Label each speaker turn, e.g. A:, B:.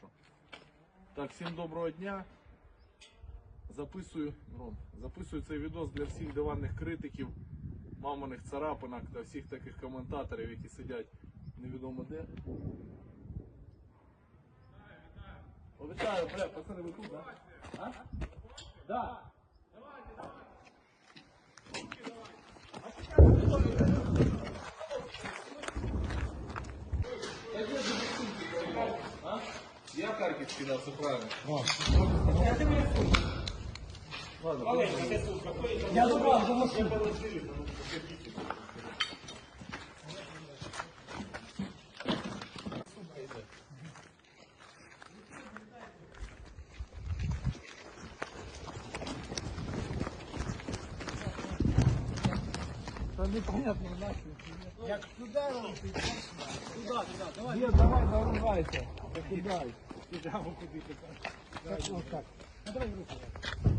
A: Хорошо. Так, всім доброго дня. Записую, Ром, записую цей відос для всіх диванних критиків, маминих царапинок та всіх таких коментаторів, які сидять невідомо де. Вітаю, бля, пацани, ви тут, да? А? Да. Я Харківський, да, все правильно. Ладно,
B: Я забрав, заношу. Та непонятно нахуй. Як робити? Туди, туди, давай. Є, давай, загружайся. Кидай. Кидай, куди ти так. Так, ось так. Ну давай руку.